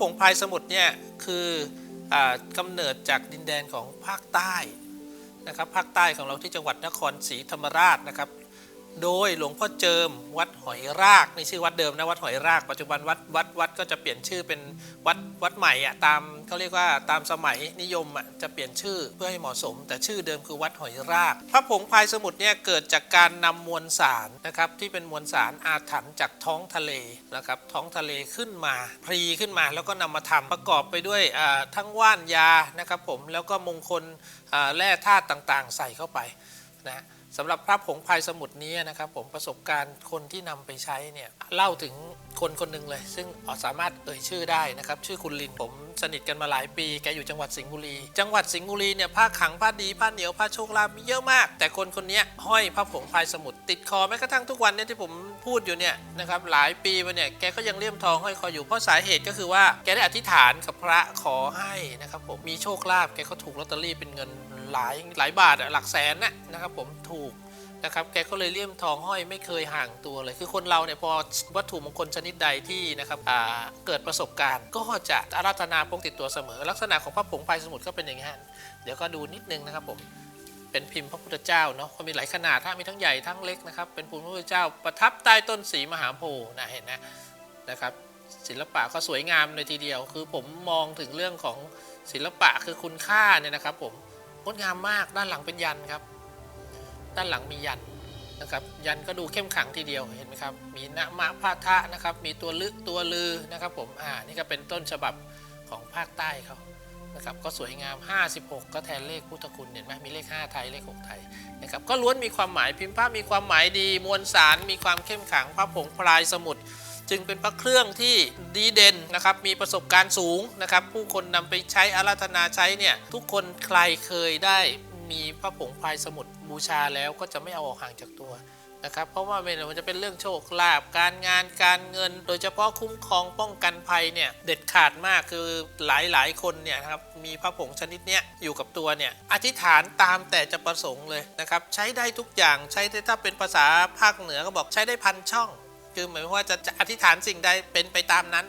ผงพายสมุทรเนี่ยคืออากำเนิดจากดินแดนของภาคใต้นะครับภาคใต้ของเราที่จังหวัดนครศรีธรรมราชนะครับ โดยหลวงพ่อเจิมวัดหอยรากในชื่อวัดเดิมนะวัดหอยราก ปัจจุบันวัดวัดวัดก็จะเปลี่ยนชื่อเป็นวัดวัดใหม่อะตามเขาเรียกว่าตามสมัยนิยมอะจะเปลี่ยนชื่อเพื่อให้เหมาะสม แต่ชื่อเดิมคือวัดหอยราก พระผงพายสมุทรเนี่ยเกิดจากการนำมวลสารนะครับที่เป็นมวลสารอาถรรพ์จากท้องทะเลนะครับท้องทะเลขึ้นมาพรีขึ้นมาแล้วก็นำมาทำประกอบไปด้วยทั้งว่านยานะครับผมแล้วก็มงคลแร่ธาตุต่างๆ ใส่เข้าไปนะ สำหรับพระผงพายสมุทรนี้นะครับผมประสบการณ์คนที่นำไปใช้เนี่ยเล่าถึง คนคนหนึ่งเลย ซึ่งสามารถเอ่ยชื่อได้นะครับ ชื่อคุณลินผมสนิทกันมาหลายปี แกอยู่จังหวัดสิงห์บุรี จังหวัดสิงห์บุรีเนี่ยผ้าขังผ้าดีผ้าเหนียวผ้าโชคลาภมีเยอะมาก แต่คนคนนี้ห้อยพระผงพายสมุทรติดคอแม้กระทั่งทุกวันเนี่ยที่ผมพูดอยู่เนี่ยนะครับหลายปีมาเนี่ยแกก็ยังเลี่ยมทองห้อยคออยู่เพราะสาเหตุก็คือว่าแกได้อธิษฐานกับพระขอให้นะครับผมมีโชคลาภแกก็ถูกลอตเตอรี่เป็นเงินหลายหลายบาทอะหลักแสนนะนะครับผมถูก นะครับแกก็เลยเลี่ยมทองห้อยไม่เคยห่างตัวเลย คือคนเราเนี่ยพอวัตถุมงคลชนิดใดที่นะครับเกิดประสบการณ์ ก็จะอาราธนาพกติดตัวเสมอ ลักษณะของพระผงพายสมุทรก็เป็นอย่างนี้ฮะเดี๋ยวก็ดูนิดนึงนะครับผมเป็นพิมพ์พระพุทธเจ้าเนาะเขามีหลายขนาดถ้ามีทั้งใหญ่ทั้งเล็กนะครับเป็นพิมพ์พระพุทธเจ้าประทับใต้ต้นสีมหาโพธิ์นะเห็นนะนะครับศิลปะก็สวยงามเลยทีเดียว คือผมมองถึงเรื่องของศิลปะคือคุณค่าเนี่ยนะครับผมงดงามมากด้านหลังเป็นยันครับ ด้านหลังมียันนะครับยันก็ดูเข้มขังทีเดียวเห็นไหมครับมีนะมะพาทะนะครับมีตัวลึตัวลือนะครับผมอ่านี่ก็เป็นต้นฉบับของภาคใต้เขานะครับก็สวยงาม 56 ก็แทนเลขพุทธคุณเห็นไหมมีเลข 5 ไทยเลข 6 ไทยนะครับก็ล้วนมีความหมายพิมพ์ผ้ามีความหมายดี มวลสารมีความเข้มขังพระผงพลายสมุทรจึงเป็นพระเครื่องที่ดีเด่นนะครับ มีประสบการณ์สูงนะครับ ผู้คนนำไปใช้อาราธนาใช้เนี่ย ทุกคนใครเคยได้ มีพระผงพายสมุทรบูชาแล้วก็จะไม่เอาออกห่างจากตัวนะครับ เพราะว่ามันจะเป็นเรื่องโชคลาภการงานการเงิน โดยเฉพาะคุ้มครองป้องกันภัยเนี่ยเด็ดขาดมากคือหลายๆคนเนี่ยนะครับมีพระผงชนิดเนี้ยอยู่กับตัวเนี่ยอธิษฐานตามแต่จะประสงค์เลยนะครับใช้ได้ทุกอย่างใช้ได้ถ้าเป็นภาษาภาคเหนือก็บอกใช้ได้พันช่อง คือหมายว่าจะจะอธิษฐานสิ่งใดเป็นไปตามนั้น